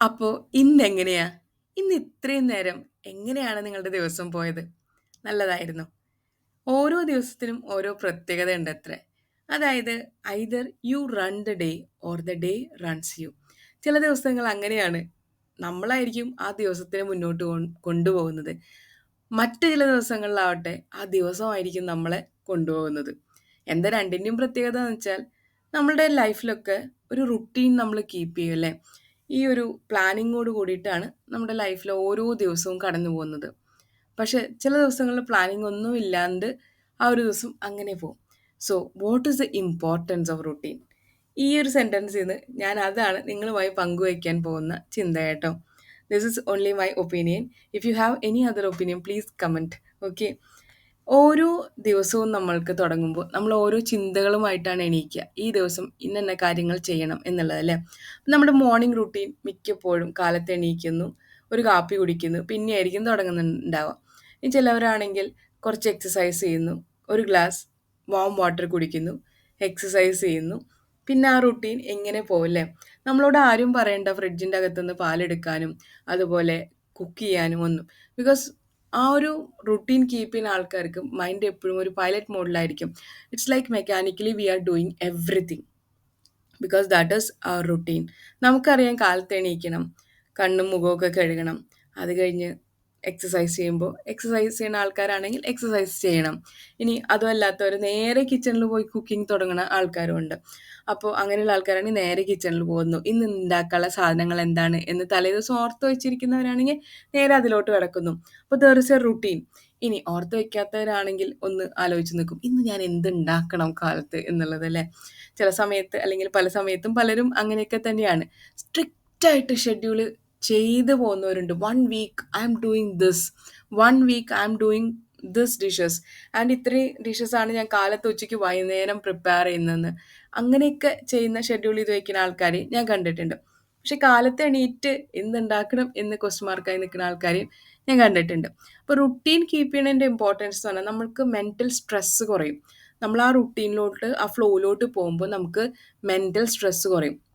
അപ്പോ ഇന്നെങ്ങനെയാ? ഇന്ന് ഇത്രയും നേരം എങ്ങനെയാണ് നിങ്ങളുടെ ദിവസം പോയത്? നല്ലതായിരുന്നോ? ഓരോ ദിവസത്തിനും ഓരോ പ്രത്യേകതയുണ്ടത്രേ. അതായത് either you run the day or the day runs you. ചില ദിവസങ്ങൾ അങ്ങനെയാണ്. നമ്മളായിരിക്കും ആ ദിവസത്തിനെ മുന്നോട്ട് കൊ കൊണ്ടുപോകുന്നത്. മറ്റ് ചില ദിവസങ്ങളിലാവട്ടെ ആ ദിവസമായിരിക്കും നമ്മളെ കൊണ്ടുപോകുന്നത്. എന്താ രണ്ടിന്റെയും പ്രത്യേകത എന്ന് വെച്ചാൽ നമ്മളുടെ ലൈഫിലൊക്കെ ഒരു റുട്ടീൻ നമ്മൾ കീപ്പ് ചെയ്യും അല്ലേ? ഈ ഒരു പ്ലാനിങ്ങോട് കൂടിയിട്ടാണ് നമ്മുടെ ലൈഫിൽ ഓരോ ദിവസവും കടന്നു പോകുന്നത്. പക്ഷെ ചില ദിവസങ്ങളിൽ പ്ലാനിങ് ഒന്നും ഇല്ലാണ്ട് ആ ഒരു ദിവസം അങ്ങനെ പോകും. So what is the importance of routine? ഈ ഒരു സെന്റൻസിൽ നിന്ന് ഞാൻ അതാണ് നിങ്ങളുമായി പങ്കുവയ്ക്കാൻ പോകുന്ന ചിന്ത കേട്ടോ. This is only my opinion. If you have any other opinion please comment okay. ഓരോ ദിവസവും നമ്മൾക്ക് തുടങ്ങുമ്പോൾ നമ്മൾ ഓരോ ചിന്തകളുമായിട്ടാണ് എണീക്കുക. ഈ ദിവസം ഇന്നെന്ന കാര്യങ്ങൾ ചെയ്യണം എന്നുള്ളത് അല്ലേ? നമ്മുടെ മോർണിംഗ് റുട്ടീൻ മിക്കപ്പോഴും കാലത്ത് എണീക്കുന്നു, ഒരു കാപ്പി കുടിക്കുന്നു, പിന്നെ പിന്നെയായിരിക്കും തുടങ്ങുന്നുണ്ടാവുക. ഇനി ചിലവരാണെങ്കിൽ കുറച്ച് എക്സസൈസ് ചെയ്യുന്നു, ഒരു ഗ്ലാസ് വാം വാട്ടർ കുടിക്കുന്നു, എക്സസൈസ് ചെയ്യുന്നു. പിന്നെ ആ റുട്ടീൻ എങ്ങനെ പോവില്ലേ? നമ്മളോട് ആരും പറയണ്ട ഫ്രിഡ്ജിന്റെ അകത്തുനിന്ന് പാലെടുക്കാനും അതുപോലെ കുക്ക് ചെയ്യാനും ഒന്നും. ബിക്കോസ് ആ ഒരു റുട്ടീൻ കീപ്പ് ചെയ്യുന്ന ആൾക്കാർക്ക് മൈൻഡ് എപ്പോഴും ഒരു pilot മോഡിലായിരിക്കും. It's like mechanically we are doing everything. Because that is our routine. നമുക്കറിയാം കാലത്ത് എണീക്കണം, കണ്ണും മുഖമൊക്കെ കഴുകണം. അത് കഴിഞ്ഞ് എക്സർസൈസ് ചെയ്യുമ്പോൾ എക്സസൈസ് ചെയ്യുന്ന ആൾക്കാരാണെങ്കിൽ എക്സസൈസ് ചെയ്യണം. ഇനി അതുമല്ലാത്തവർ നേരെ കിച്ചണിൽ പോയി കുക്കിംഗ് തുടങ്ങുന്ന ആൾക്കാരും ഉണ്ട്. അപ്പോൾ അങ്ങനെയുള്ള ആൾക്കാരാണെങ്കിൽ നേരെ കിച്ചണിൽ പോകുന്നു. ഇന്ന് ഉണ്ടാക്കാനുള്ള സാധനങ്ങൾ എന്താണ് എന്ന് തലേദിവസം ഓർത്ത് വെച്ചിരിക്കുന്നവരാണെങ്കിൽ നേരെ അതിലോട്ട് കിടക്കുന്നു. അപ്പോൾ ദർ എ റുട്ടീൻ. ഇനി ഓർത്ത് വെക്കാത്തവരാണെങ്കിൽ ഒന്ന് ആലോചിച്ച് നിൽക്കും. ഇന്ന് ഞാൻ എന്തുണ്ടാക്കണം കാലത്ത് എന്നുള്ളത് അല്ലേ? ചില സമയത്ത് അല്ലെങ്കിൽ പല സമയത്തും പലരും അങ്ങനെയൊക്കെ തന്നെയാണ്. സ്ട്രിക്റ്റ് ആയിട്ട് ഷെഡ്യൂൾ ചെയ്ത് പോകുന്നവരുണ്ട്. One week I'm doing this. One week I'm doing this dishes and ഇത്രയും ആണ് ഞാൻ കാലത്ത് ഉച്ചയ്ക്ക് വൈകുന്നേരം പ്രിപ്പയർ ചെയ്യുന്നതെന്ന്. അങ്ങനെയൊക്കെ ചെയ്യുന്ന ഷെഡ്യൂൾ ചെയ്ത് വയ്ക്കുന്ന ആൾക്കാർ ഞാൻ കണ്ടിട്ടുണ്ട്. പക്ഷെ കാലത്ത് എണീറ്റ് എന്തുണ്ടാക്കണം എന്ന് ക്വസ്റ്റ്യൻ മാർക്കായി നിൽക്കുന്ന ആൾക്കാരെയും ഞാൻ കണ്ടിട്ടുണ്ട്. അപ്പോൾ റുട്ടീൻ കീപ്പ് ചെയ്യുന്നതിന്റെ ഇമ്പോർട്ടൻസ് എന്ന് പറഞ്ഞാൽ നമ്മൾക്ക് മെന്റൽ സ്ട്രെസ്സ് കുറയും. നമ്മൾ ആ റുട്ടീനിലോട്ട് ആ ഫ്ലോയിലോട്ട് പോകുമ്പോൾ നമുക്ക് മെന്റൽ സ്ട്രെസ്സ് കുറയും.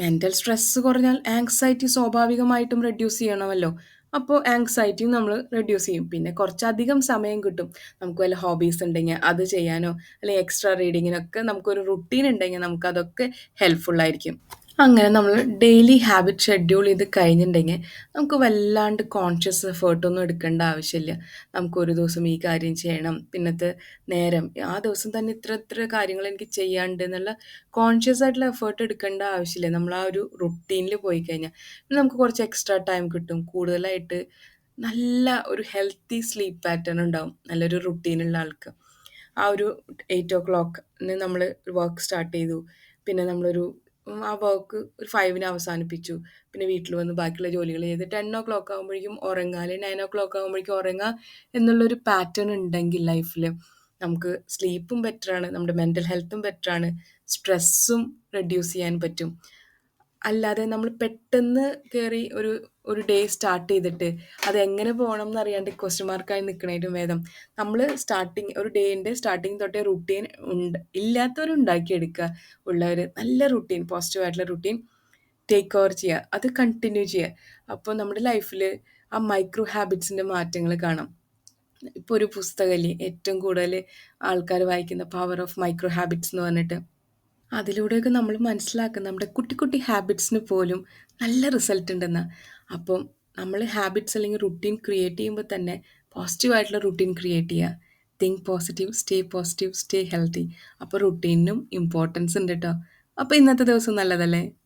മെന്റൽ സ്ട്രെസ്സ് കുറഞ്ഞാൽ ആങ്സൈറ്റി സ്വാഭാവികമായിട്ടും റെഡ്യൂസ് ചെയ്യണമല്ലോ. അപ്പോൾ ആങ്സൈറ്റിയും നമ്മൾ റെഡ്യൂസ് ചെയ്യും. പിന്നെ കുറച്ചധികം സമയം കിട്ടും. നമുക്ക് വല്ല ഹോബീസ് ഉണ്ടെങ്കിൽ അത് ചെയ്യാനോ അല്ലെങ്കിൽ എക്സ്ട്രാ റീഡിങ്ങിനൊക്കെ നമുക്കൊരു റുട്ടീൻ ഉണ്ടെങ്കിൽ നമുക്കതൊക്കെ ഹെൽപ്ഫുൾ ആയിരിക്കും. അങ്ങനെ നമ്മൾ ഡെയിലി ഹാബിറ്റ് ഷെഡ്യൂൾ ചെയ്ത് കഴിഞ്ഞിട്ടുണ്ടെങ്കിൽ നമുക്ക് വല്ലാണ്ട് കോൺഷ്യസ് എഫേർട്ടൊന്നും എടുക്കേണ്ട ആവശ്യമില്ല. നമുക്ക് ഒരു ദിവസം ഈ കാര്യം ചെയ്യണം, പിന്നത്തെ നേരം ആ ദിവസം തന്നെ ഇത്ര ഇത്ര കാര്യങ്ങൾ എനിക്ക് ചെയ്യാണ്ട് എന്നുള്ള കോൺഷ്യസ് ആയിട്ടുള്ള എഫേർട്ട് എടുക്കേണ്ട ആവശ്യമില്ല. നമ്മൾ ആ ഒരു റുട്ടീനിൽ പോയി കഴിഞ്ഞാൽ. പിന്നെ നമുക്ക് കുറച്ച് എക്സ്ട്രാ ടൈം കിട്ടും. കൂടുതലായിട്ട് നല്ല ഒരു ഹെൽത്തി സ്ലീപ്പ് പാറ്റേൺ ഉണ്ടാവും. നല്ലൊരു റുട്ടീനുള്ള ആൾക്ക്. ആ ഒരു 8:00ന് നമ്മൾ വർക്ക് സ്റ്റാർട്ട് ചെയ്തു. പിന്നെ നമ്മളൊരു ആ വർക്ക് ഒരു ഫൈവിന് അവസാനിപ്പിച്ചു. പിന്നെ വീട്ടിൽ വന്ന് ബാക്കിയുള്ള ജോലികൾ ചെയ്ത് 10:00 ആകുമ്പോഴേക്കും ഉറങ്ങുക അല്ലെങ്കിൽ 9:00 ആകുമ്പോഴേക്കും ഉറങ്ങുക എന്നുള്ളൊരു പാറ്റേൺ ഉണ്ടെങ്കിൽ ലൈഫിൽ നമുക്ക് സ്ലീപ്പും ബെറ്ററാണ്. നമ്മുടെ മെന്റൽ ഹെൽത്തും ബെറ്ററാണ്. സ്ട്രെസ്സും റെഡ്യൂസ് ചെയ്യാൻ പറ്റും. അല്ലാതെ നമ്മൾ പെട്ടെന്ന് കയറി ഒരു ഒരു ഡേ സ്റ്റാർട്ട് ചെയ്തിട്ട് അത് അതെങ്ങനെ പോകണം എന്നറിയാണ്ട് ക്വസ്റ്റ്യൻ മാർക്കായി നിൽക്കണേലും വേദം നമ്മൾ സ്റ്റാർട്ടിങ് ഒരു ഡേന്റെ സ്റ്റാർട്ടിങ് തൊട്ടേ റുട്ടീൻ ഉണ്ട് ഇല്ലാത്തവരുണ്ടാക്കിയെടുക്കുക ഉള്ളവർ നല്ല റുട്ടീൻ പോസിറ്റീവ് ആയിട്ടുള്ള റുട്ടീൻ ടേക്ക് ഓവർ ചെയ്യുക. അത് കണ്ടിന്യൂ ചെയ്യുക. അപ്പോൾ നമ്മുടെ ലൈഫിൽ ആ മൈക്രോ ഹാബിറ്റ്സിന്റെ മാറ്റങ്ങൾ കാണാം. ഇപ്പോൾ ഒരു പുസ്തകമല്ലേ ഏറ്റവും കൂടുതൽ ആൾക്കാർ വായിക്കുന്ന പവർ ഓഫ് മൈക്രോ ഹാബിറ്റ്സ് എന്ന് പറഞ്ഞിട്ട്. അതിലൂടെയൊക്കെ നമ്മൾ മനസ്സിലാക്കും നമ്മുടെ കുട്ടി കുട്ടി ഹാബിറ്റ്സിന് പോലും നല്ല റിസൾട്ട് ഉണ്ടെന്ന്. അപ്പം നമ്മൾ ഹാബിറ്റ്സ് അല്ലെങ്കിൽ റുട്ടീൻ ക്രിയേറ്റ് ചെയ്യുമ്പോൾ തന്നെ പോസിറ്റീവായിട്ടുള്ള റുട്ടീൻ ക്രിയേറ്റ് ചെയ്യുക. Think positive, stay positive, stay healthy. അപ്പോൾ റുട്ടീനും ഇമ്പോർട്ടൻസ് ഉണ്ട് കേട്ടോ. അപ്പോൾ ഇന്നത്തെ ദിവസം നല്ലതല്ലേ?